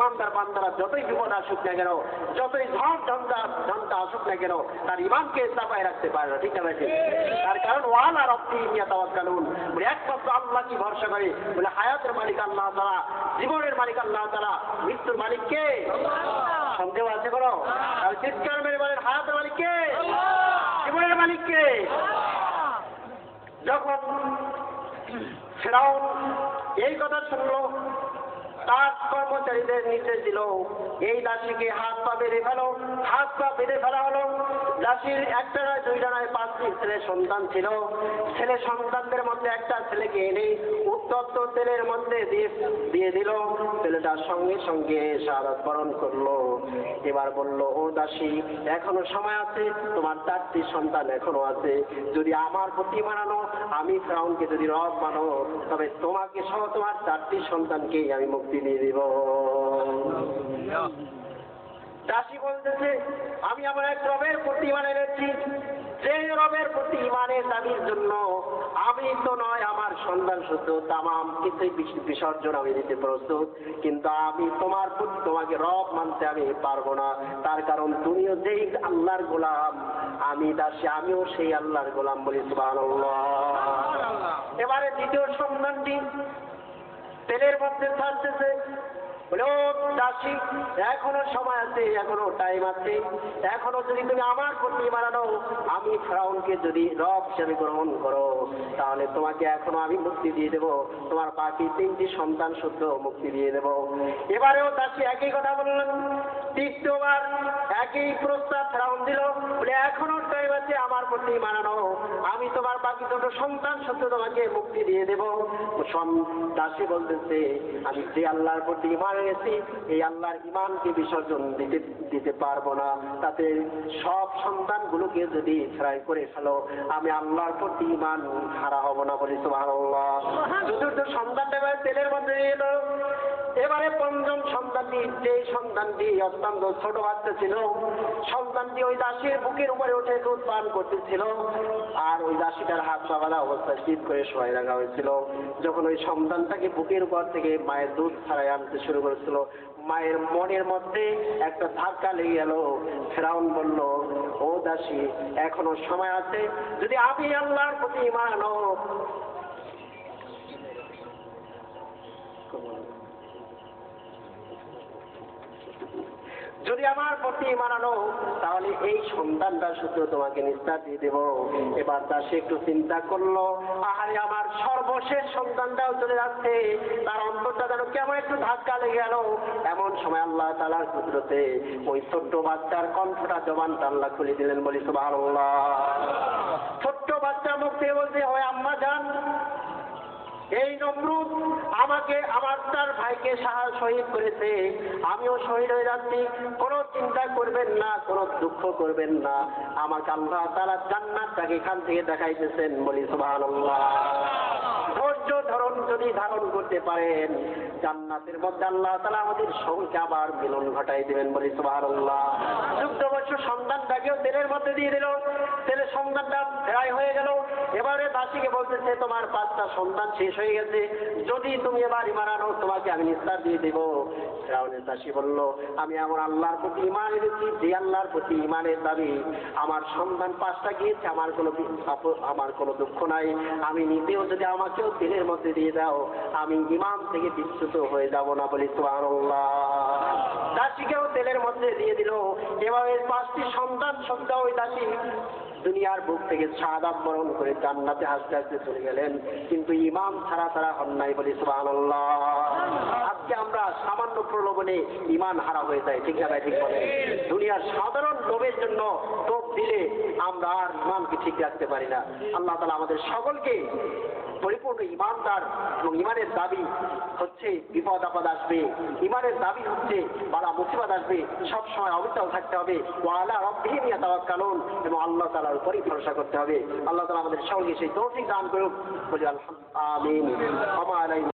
ইমানদার বান্দারা যতই বিপদ আসুক না কেন যতই ঝড় ঝঞ্ঝা ঝঞ্ঝা আসুক না কেন তার ইমানকে চাপায় রাখতে পারে না ঠিক আছে তার কারণ ওয়াল আর অব্দি তাওয়াজ কানুন বলে একমাত্র আল্লাহ কি ভরসা করে? বলে হায়াতের মালিক আল্লাহ তারা জীবনের মালিক আল্লাহ তারা মৃত্যুর মালিক কে? সন্দেহ আছে কোনো? আর চিৎকার মেরে বলেন হায়াতের মালিক কে? জীবনের মালিক কে? যখন ফেরাউন এই কথা শুনলো তার কর্মচারীদের নির্দেশ দিল। এই দাসীকে হাত পা বেঁধে ফেলো, হাত পা বেঁধে ফেলা হলো। দাসীর একটা নয়, দুই ডানায় পাঁচটি ছেলে সন্তান ছিল। ছেলে সন্তানদের মধ্যে একটা ছেলেকে এনে উত্তপ্ত তেলের মধ্যে দিয়ে দিল। ছেলেটার সঙ্গে সঙ্গে শাহাদ বরণ করল। এবার বলল, ও দাসী, এখনও সময় আছে? তোমার চারটি সন্তান এখনও আছে। যদি আমার প্রতি মানানো, আমি ফ্রাউনকে যদি রব মানো, তবে তোমাকে সহ তোমার চারটি সন্তানকেই আমি মুক্তি দিয়ে দিব। দাসী বলতেছে আমি আমার এক রবের প্রতি ইমান এনেছি। যে রবের প্রতি ইমানের দাবির জন্য আমি তো নয় আমার সন্তান শুদ্ধ তামাম। কিছুই বিস- বিসর্জন আমি দিতে প্রস্তুত। কিন্তু আমি তোমার প্রতি তোমাকে রব মানতে আমি পারব না। তার কারণ তুমিও যেই আল্লাহর গোলাম আমি দাসী আমিও সেই আল্লাহর গোলাম বলি সুবহানাল্লাহ। এবারে দ্বিতীয় সন্তানটি তেলের মধ্যে ছাড়তেছে বলে এখনও সময় আছে, এখনও টাইম আছে। এখনও যদি তুমি আমার প্রতি বানানো, আমি ফ্রাউনকে যদি রব হিসেবে গ্রহণ করো, তাহলে তোমাকে এখনও আমি মুক্তি দিয়ে দেবো। তোমার বাকি তিনটি সন্তান শুদ্ধ মুক্তি দিয়ে দেবো। এবারেও দাসী একই কথা বললেন তৃতীয়বার একই প্রস্তাব ফ্রাউন দিল। বলে, এখনও টাইম আছে আমার প্রতি মানানো আমি তোমার বাকি দুটো সন্তান সত্য তোমাকে মুক্তি দিয়ে দেবো। দাসী বলতেছে, আমি যে আল্লাহর প্রতি ইমান গেছি এই আল্লাহর ইমানকে বিসর্জন দিতে দিতে পারব না। তাতে সব সন্তানগুলোকে যদি ফ্রাই করে ফেলো আমি আল্লাহর প্রতি ইমান হারা হব না বলি সুবহানাল্লাহ। চতুর্থ সন্তানটা তেলের মধ্যে এলো এবারে পঞ্চম সন্তানটি, যে সন্তানটি অত্যন্ত ছোট বাচ্চা ছিল, সন্তানটি ওই দাসীর বুকের উপরে উঠে দুধ পান করতেছিল, আর ওই দাসীটার হাত বাঁধা অবস্থায় শীত করে শোয়াই রাখা হয়েছিল। যখন ওই সন্তানটাকে বুকের উপর থেকে মায়ের দুধ ছাড়াই আনতে শুরু করেছিল, মায়ের মনের মধ্যে একটা ধাক্কা লেগে গেল। ফেরাউন বলল, ও দাসী, এখনও সময় আছে, যদি আমি আল্লাহর প্রতি মানো যদি আমার প্রতি মানানো, তাহলে এই সন্তানটা শুধু তোমাকে নিস্তার দিয়ে দেব। এবার তা সে একটু চিন্তা করল আরে আমার সর্বশেষ সন্তানটাও চলে যাচ্ছে, তার অন্তরটা যেন কেমন একটু ধাক্কা লেগে গেল। এমন সময় আল্লাহ তালার কুদরতে ওই ছোট্ট বাচ্চার কণ্ঠটা জবান আল্লাহ খুলে দিলেন বলি তো সুবাহ ছোট্ট বাচ্চা মুখ দিয়ে বলছে হয় আম্মা যান। এই নমরুদ আমাকে, আমার তার ভাইকে সাহা শহীদ করেছে। আমিও শহীদ হয়ে যাচ্ছি। কোন চিন্তা করবেন না, কোন দুঃখ করবেন না। আমাকে আল্লাহ তারা জান্নাতটাকে এখান থেকে দেখাইতেছেন বলি সুবাহ ধৈর্য ধরন যদি ধারণ করতে পারেন, জান্নাতের মধ্যে আল্লাহ তালা আমাদের সঙ্গে আবার মিলন ঘটাই দিবেন বলি সুবহানাল্লাহ। চোদ্দ বছর সন্তানটাকেও তেলের মধ্যে দিয়ে দিল, তেলের সন্তানটা ফেরাই হয়ে গেল। এবারে দাসীকে বলতেছে, তোমার পাঁচটা সন্তান শেষ হয়ে গেছে। যদি তুমি এবার ইমান আনো, তোমাকে আমি নিস্তার দিয়ে দেবো। ফেরাউনের দাসী বলল, আমি আমার আল্লাহর প্রতি ইমান এনেছি, যে আল্লাহর প্রতি ইমানের দাবি, আমার সন্তান পাঁচটা গিয়েছে, আমার কোনো আমার কোনো দুঃখ নাই। আমি নিতেও যদি আমাকেও তেলের মধ্যে দিয়ে দাও আমি ইমাম থেকে বিচ্যুত হয়ে যাব না বলি সুবহানাল্লাহ। দাসীকেও তেলের মধ্যে দিয়ে দিল। এভাবে পাঁচটি সন্তান সন্তান ওই দাসী দুনিয়ার বুক থেকে সাদা বরণ করে জান্নাতে হাসতে হাসতে চলে গেলেন। কিন্তু ইমাম ছাড়া তারা অন্যায় বলি সুবহানাল্লাহ। আজকে আমরা সামান্য প্রলোভনে ইমান হারা হয়ে যায় ঠিক না ঠিক বলে দুনিয়ার সাধারণ লোভের জন্য টোপ দিলে আমরা আর ইমানকে ঠিক রাখতে পারি না। আল্লাহ তালা আমাদের সকলকে পরিপূর্ণ ইমানদার এবং ইমানের দাবি হচ্ছে বিপদ আপদ আসবে। ইমানের দাবি হচ্ছে বালা মুসিবাদ আসবে। সব সময় অবিচল থাকতে হবে। ওয়ালা রব্বিহিম ইয়াতাওয়াক্কালুন এবং আল্লাহ তাআলার উপরই ভরসা করতে হবে। আল্লাহ তালা আমাদের সকলকে সেই তৌফিক দান করুক। বলি আলহামদুলিল্লাহ আমিন।